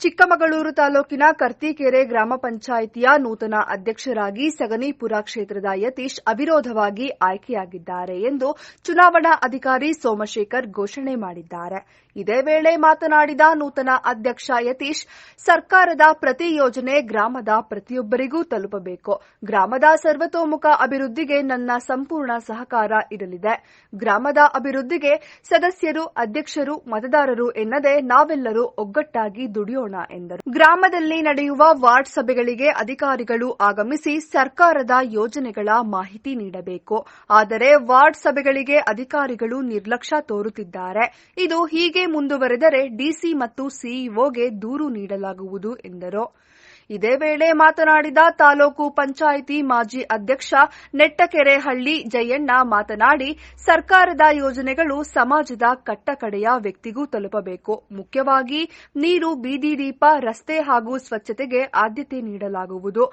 ಚಿಕ್ಕಮಗಳೂರು ತಾಲೂಕಿನ ಕರ್ತಿಕೆರೆ ಗ್ರಾಮ ಪಂಚಾಯಿತಿಯ ನೂತನ ಅಧ್ಯಕ್ಷರಾಗಿ ಸಗನಿಪುರ ಕ್ಷೇತ್ರದ ಯತೀಶ್ ಅವಿರೋಧವಾಗಿ ಆಯ್ಕೆಯಾಗಿದ್ದಾರೆ ಎಂದು ಚುನಾವಣಾ ಅಧಿಕಾರಿ ಸೋಮಶೇಖರ್ ಘೋಷಣೆ ಮಾಡಿದ್ದಾರೆ. ಇದೇ ವೇಳೆ ಮಾತನಾಡಿದ ನೂತನ ಅಧ್ಯಕ್ಷ ಯತೀಶ್, ಸರ್ಕಾರದ ಪ್ರತಿ ಯೋಜನೆ ಗ್ರಾಮದ ಪ್ರತಿಯೊಬ್ಬರಿಗೂ ತಲುಪಬೇಕು. ಗ್ರಾಮದ ಸರ್ವತೋಮುಖ ಅಭಿವೃದ್ಧಿಗೆ ನನ್ನ ಸಂಪೂರ್ಣ ಸಹಕಾರ ಇರಲಿದೆ. ಗ್ರಾಮದ ಅಭಿವೃದ್ಧಿಗೆ ಸದಸ್ಯರು, ಅಧ್ಯಕ್ಷರು, ಮತದಾರರು ಎನ್ನದೆ ನಾವೆಲ್ಲರೂ ಒಗ್ಗಟ್ಟಾಗಿ ದುಡಿಯೋಣ ಎಂದರು. ಗ್ರಾಮದಲ್ಲಿ ನಡೆಯುವ ವಾರ್ಡ್ ಸಭೆಗಳಿಗೆ ಅಧಿಕಾರಿಗಳು ಆಗಮಿಸಿ ಸರ್ಕಾರದ ಯೋಜನೆಗಳ ಮಾಹಿತಿ ನೀಡಬೇಕು. ಆದರೆ ವಾರ್ಡ್ ಸಭೆಗಳಿಗೆ ಅಧಿಕಾರಿಗಳು ನಿರ್ಲಕ್ಷ್ಯ ತೋರುತ್ತಿದ್ದಾರೆ. ಇದು ಹೀಗೆ ಮುಂದುವರೆದರೆ ಡಿಸಿ ಮತ್ತು ಸಿಇಒಗೆ ದೂರು ನೀಡಲಾಗುವುದು ಎಂದರು. ಇದೇ ವೇಳೆ ಮಾತನಾಡಿದ ತಾಲೂಕು ಪಂಚಾಯಿತಿ ಮಾಜಿ ಅಧ್ಯಕ್ಷ ನೆಟ್ಟಕೆರೆಹಳ್ಳಿ ಜಯಣ್ಣ ಮಾತನಾಡಿ, ಸರ್ಕಾರದ ಯೋಜನೆಗಳು ಸಮಾಜದ ಕಟ್ಟಕಡೆಯ ವ್ಯಕ್ತಿಗೂ ತಲುಪಬೇಕು. ಮುಖ್ಯವಾಗಿ ನೀರು, ಬೀದಿ ದೀಪ, ರಸ್ತೆ ಹಾಗೂ ಸ್ವಚ್ಛತೆಗೆ ಆದ್ಯತೆ ನೀಡಲಾಗುವುದು.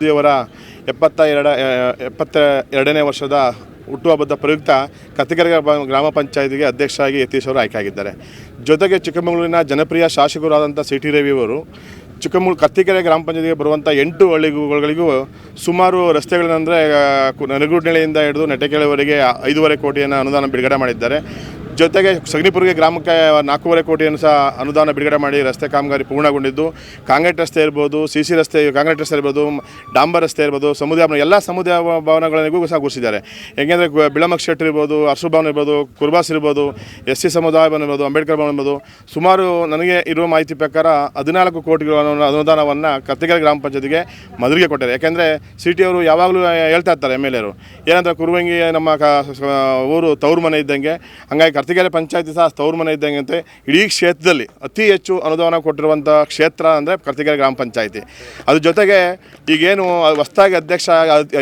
ಎಪ್ಪತ್ತ ಎರಡ ಎಪ್ಪತ್ತ ಎರಡನೇ ವರ್ಷದ ಹುಟ್ಟುಹಬ್ಬದ ಪ್ರಯುಕ್ತ ಕತ್ತಿಗೆರೆ ಗ್ರಾಮ ಪಂಚಾಯತಿಗೆ ಅಧ್ಯಕ್ಷರಾಗಿ ಯತೀಶ್ ಅವರು ಆಯ್ಕೆಯಾಗಿದ್ದಾರೆ. ಜೊತೆಗೆ ಚಿಕ್ಕಮಗಳೂರಿನ ಜನಪ್ರಿಯ ಶಾಸಕರಾದಂಥ ಸಿ ಟಿ ರವಿ ಅವರು ಚಿಕ್ಕಮಗಳೂರು ಕತ್ತಿಕೆರೆ ಗ್ರಾಮ ಪಂಚಾಯತಿಗೆ ಬರುವಂಥ ಎಂಟು ಹಳ್ಳಿಗಳಿಗೂ ಸುಮಾರು ರಸ್ತೆಗಳನ್ನಂದರೆ ನರಗುಡ್ನೆಳೆಯಿಂದ ಹಿಡಿದು ನೆಟ್ಟಕೆಳೆವರೆಗೆ ಐದೂವರೆ ಕೋಟಿಯನ್ನು ಅನುದಾನ ಬಿಡುಗಡೆ ಮಾಡಿದ್ದಾರೆ. ಜೊತೆಗೆ ಸಗನಿಪುರಿಗೆ ಗ್ರಾಮಕ್ಕೆ ನಾಲ್ಕೂವರೆ ಕೋಟಿಯನ್ನು ಸಹ ಅನುದಾನ ಬಿಡುಗಡೆ ಮಾಡಿ ರಸ್ತೆ ಕಾಮಗಾರಿ ಪೂರ್ಣಗೊಂಡಿದ್ದು. ಕಾಂಗ್ರೆಟ್ ರಸ್ತೆ ಇರ್ಬೋದು, ಸಿ ಸಿ ರಸ್ತೆ ಕಾಂಗ್ರೆಟ್ ರಸ್ತೆ ಇರ್ಬೋದು, ಡಾಂಬರ್ ರಸ್ತೆ ಇರ್ಬೋದು, ಸಮುದಾಯ ಎಲ್ಲ ಸಮುದಾಯ ಭವನಗಳಿಗೂ ಸಹ ಗುರುಸಿದ್ದಾರೆ ಹೆಂಗೆಂದರೆ ಬಿಳಮಕ್ ಇರ್ಬೋದು, ಅರ್ಸು ಭವನ ಇರ್ಬೋದು, ಕುರ್ಬಾಸ್ ಇರ್ಬೋದು, ಎಸ್ ಸಿ ಸಮುದಾಯ ಭವನ ಇರ್ಬೋದು, ಅಂಬೇಡ್ಕರ್ ಭವನ ಇರ್ಬೋದು, ಸುಮಾರು ನನಗೆ ಇರುವ ಮಾಹಿತಿ ಪ್ರಕಾರ ಹದಿನಾಲ್ಕು ಕೋಟಿಗಳ ಅನು- ಅನುದಾನವನ್ನು ಕತ್ತಿಗೆರೆ ಗ್ರಾಮ ಪಂಚಾಯತಿಗೆ ಮದುವೆಗೆ ಕೊಟ್ಟಾರೆ. ಯಾಕೆಂದರೆ ಸಿ ಟಿ ಅವರು ಯಾವಾಗಲೂ ಹೇಳ್ತಾ ಇರ್ತಾರೆ ಎಂ ಎಲ್ ಎರು ಏನಂದ್ರೆ ಕುರುವಂಗಿ ನಮ್ಮ ಕ ಊರು ತವ್ರ ಮನೆ ಇದ್ದಂಗೆ, ಹಂಗಾಗಿ ಕರ್ತಿಗೆರೆ ಪಂಚಾಯತಿ ಸಹ ತವ್ರ ಮನೆ ಇದ್ದಂಗೆ ಇಡೀ ಕ್ಷೇತ್ರದಲ್ಲಿ ಅತಿ ಹೆಚ್ಚು ಅನುದಾನ ಕೊಟ್ಟಿರುವಂಥ ಕ್ಷೇತ್ರ ಅಂದರೆ ಕರ್ತಿಗೆರೆ ಗ್ರಾಮ ಪಂಚಾಯತಿ. ಅದ್ರ ಜೊತೆಗೆ ಈಗೇನು ಹೊಸದಾಗಿ ಅಧ್ಯಕ್ಷ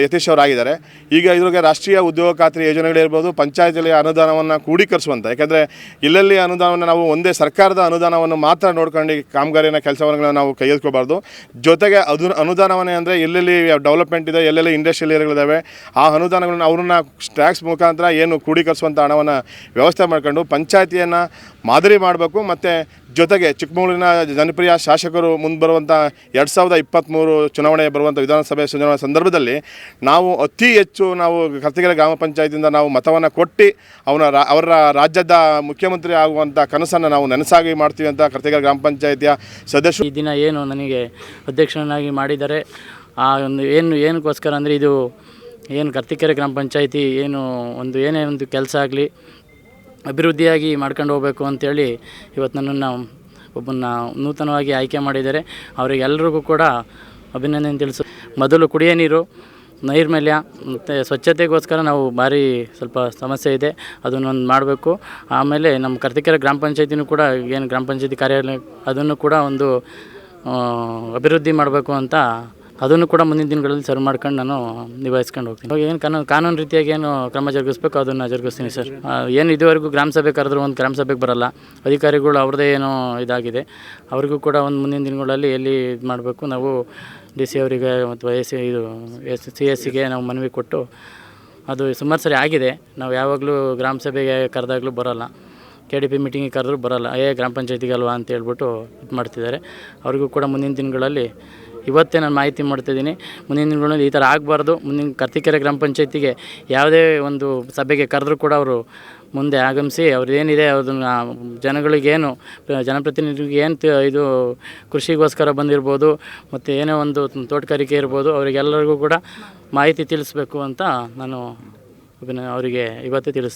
ಯತೀಶ್ ಅವರಾಗಿದ್ದಾರೆ. ಈಗ ಇದ್ರಿಗೆ ರಾಷ್ಟ್ರೀಯ ಉದ್ಯೋಗ ಖಾತ್ರಿ ಯೋಜನೆಗಳಿರ್ಬೋದು ಪಂಚಾಯತಿಯಲ್ಲಿ ಅನುದಾನವನ್ನು ಕ್ರೋಢೀಕರಿಸುವಂಥ ಯಾಕೆಂದರೆ ಇಲ್ಲೆಲ್ಲಿ ಅನುದಾನವನ್ನು ನಾವು ಒಂದೇ ಸರ್ಕಾರದ ಅನುದಾನವನ್ನು ಮಾತ್ರ ನೋಡ್ಕೊಂಡು ಕಾಮಗಾರಿನ ಕೆಲಸವನ್ನು ನಾವು ಕೈಗೆತ್ಕೋಬಾರ್ದು ಜೊತೆಗೆ ಅದು ಅನುದಾನವನ್ನೇ ಅಂದರೆ ಎಲ್ಲೆಲ್ಲಿ ಡೆವಲಪ್ಮೆಂಟ್ ಇದೆ, ಎಲ್ಲೆಲ್ಲಿ ಇಂಡಸ್ಟ್ರಿಯಲ್ ಏರಿಯಾಗಳಿದ್ದಾವೆ ಆ ಅನುದಾನಗಳನ್ನ ಅವ್ರನ್ನ ಟ್ಯಾಕ್ಸ್ ಮುಖಾಂತರ ಏನು ಕ್ರೋಢೀಕರಿಸುವಂಥ ಹಣವನ್ನು ವ್ಯವಸ್ಥೆ ಮಾಡ್ಕೊಂಡು ಪಂಚಾಯತಿಯನ್ನು ಮಾದರಿ ಮಾಡಬೇಕು. ಮತ್ತು ಜೊತೆಗೆ ಚಿಕ್ಕಮಗಳೂರಿನ ಜನಪ್ರಿಯ ಶಾಸಕರು ಮುಂದೆ ಬರುವಂಥ ಎರಡು ಸಾವಿರದ ಇಪ್ಪತ್ತ್ಮೂರು ಚುನಾವಣೆ ಬರುವಂಥ ವಿಧಾನಸಭೆ ಚುನಾವಣೆ ಸಂದರ್ಭದಲ್ಲಿ ನಾವು ಅತಿ ಹೆಚ್ಚು ನಾವು ಕರ್ತಿಗೆರೆ ಗ್ರಾಮ ಪಂಚಾಯತಿಯಿಂದ ನಾವು ಮತವನ್ನು ಕೊಟ್ಟು ಅವನ ರಾ, ಅವರ ರಾಜ್ಯದ ಮುಖ್ಯಮಂತ್ರಿ ಆಗುವಂಥ ಕನಸನ್ನು ನಾವು ನನಸಾಗಿ ಮಾಡ್ತೀವಿ ಅಂತ ಕರ್ತಿಗೆರೆ ಗ್ರಾಮ ಪಂಚಾಯತಿಯ ಸದಸ್ಯರು ಈ ದಿನ ಏನು ನನಗೆ ಅಧ್ಯಕ್ಷನಾಗಿ ಮಾಡಿದ್ದಾರೆ ಆ ಒಂದು ಏನು, ಏನಕ್ಕೋಸ್ಕರ ಅಂದರೆ ಇದು ಏನು ಕರ್ತಿಕೆರೆ ಗ್ರಾಮ ಪಂಚಾಯತಿ ಏನು ಒಂದು ಏನೇ ಒಂದು ಕೆಲಸ ಆಗಲಿ ಅಭಿವೃದ್ಧಿಯಾಗಿ ಮಾಡ್ಕೊಂಡು ಹೋಗಬೇಕು ಅಂತೇಳಿ ಇವತ್ತು ನನ್ನನ್ನು ಒಬ್ಬನ್ನ ನೂತನವಾಗಿ ಆಯ್ಕೆ ಮಾಡಿದ್ದಾರೆ. ಅವರಿಗೆಲ್ಲರಿಗೂ ಕೂಡ ಅಭಿನಂದನೆ ತಿಳಿಸು ಮೊದಲು ಕುಡಿಯೋ ನೀರು ನೈರ್ಮಲ್ಯ ಮತ್ತು ಸ್ವಚ್ಛತೆಗೋಸ್ಕರ ನಾವು ಭಾರಿ ಸ್ವಲ್ಪ ಸಮಸ್ಯೆ ಇದೆ ಅದನ್ನೊಂದು ಮಾಡಬೇಕು. ಆಮೇಲೆ ನಮ್ಮ ಕರ್ತಿಕೆರೆ ಗ್ರಾಮ ಪಂಚಾಯತಿನೂ ಕೂಡ ಏನು ಗ್ರಾಮ ಪಂಚಾಯತಿ ಕಾರ್ಯಾಲಯ ಅದನ್ನು ಕೂಡ ಒಂದು ಅಭಿವೃದ್ಧಿ ಮಾಡಬೇಕು ಅಂತ ಅದನ್ನು ಕೂಡ ಮುಂದಿನ ದಿನಗಳಲ್ಲಿ ಸರ್ವ್ ಮಾಡ್ಕೊಂಡು ನಾನು ನಿಭಾಯಿಸ್ಕೊಂಡು ಹೋಗ್ತೀನಿ. ಇವಾಗ ಏನು ಕಾನೂನು ಕಾನೂನು ರೀತಿಯಾಗಿ ಏನು ಕ್ರಮ ಜರುಗಿಸ್ಬೇಕು, ಅದನ್ನು ಜರುಗಿಸ್ತೀನಿ ಸರ್. ಏನು ಇದುವರೆಗೂ ಗ್ರಾಮ ಸಭೆ ಕರೆದ್ರು ಒಂದು ಗ್ರಾಮ ಸಭೆಗೆ ಬರಲ್ಲ. ಅಧಿಕಾರಿಗಳು ಅವ್ರದ್ದೇ ಏನೋ ಇದಾಗಿದೆ. ಅವ್ರಿಗೂ ಕೂಡ ಒಂದು ಮುಂದಿನ ದಿನಗಳಲ್ಲಿ ಎಲ್ಲಿ ಇದು ಮಾಡಬೇಕು, ನಾವು ಡಿ ಸಿ ಅವರಿಗೆ ಅಥವಾ ಎಸ್ ಇದು ಎಸ್ ಸಿ ಎಸ್ ಸಿಗೆ ನಾವು ಮನವಿ ಕೊಟ್ಟು ಅದು ಸುಮಾರು ಸರಿ ಆಗಿದೆ. ನಾವು ಯಾವಾಗಲೂ ಗ್ರಾಮ ಸಭೆಗೆ ಕರೆದಾಗಲೂ ಬರೋಲ್ಲ. ಕೆ ಡಿ ಪಿ ಮೀಟಿಂಗಿಗೆ ಕರೆದ್ರೂ ಬರೋಲ್ಲ. ಏ ಗ್ರಾಮ ಪಂಚಾಯತಿಗೆ ಅಲ್ವಾ ಅಂತ ಹೇಳ್ಬಿಟ್ಟು ಇದು ಮಾಡ್ತಿದ್ದಾರೆ. ಅವ್ರಿಗೂ ಕೂಡ ಮುಂದಿನ ದಿನಗಳಲ್ಲಿ ಇವತ್ತೇ ನಾನು ಮಾಹಿತಿ ಮಾಡ್ತಿದ್ದೀನಿ. ಮುಂದಿನ ದಿನಗಳಲ್ಲಿ ಈ ಥರ ಆಗಬಾರ್ದು. ಮುಂದಿನ ಕರ್ತಿಕೆರೆ ಗ್ರಾಮ ಪಂಚಾಯತಿಗೆ ಯಾವುದೇ ಒಂದು ಸಭೆಗೆ ಕರೆದ್ರೂ ಕೂಡ ಅವರು ಮುಂದೆ ಆಗಮಿಸಿ ಅವ್ರು ಏನಿದೆ ಅದನ್ನು ಜನಗಳಿಗೇನು, ಜನಪ್ರತಿನಿಧಿಗಳಿಗೆ ಏನು ಇದು ಕೃಷಿಗೋಸ್ಕರ ಬಂದಿರ್ಬೋದು, ಮತ್ತು ಏನೇ ಒಂದು ತೋಟಗಾರಿಕೆ ಇರ್ಬೋದು, ಅವರಿಗೆಲ್ಲರಿಗೂ ಕೂಡ ಮಾಹಿತಿ ತಿಳಿಸ್ಬೇಕು ಅಂತ ನಾನು ಅವರಿಗೆ ಇವತ್ತೇ ತಿಳಿಸ್ತೀನಿ.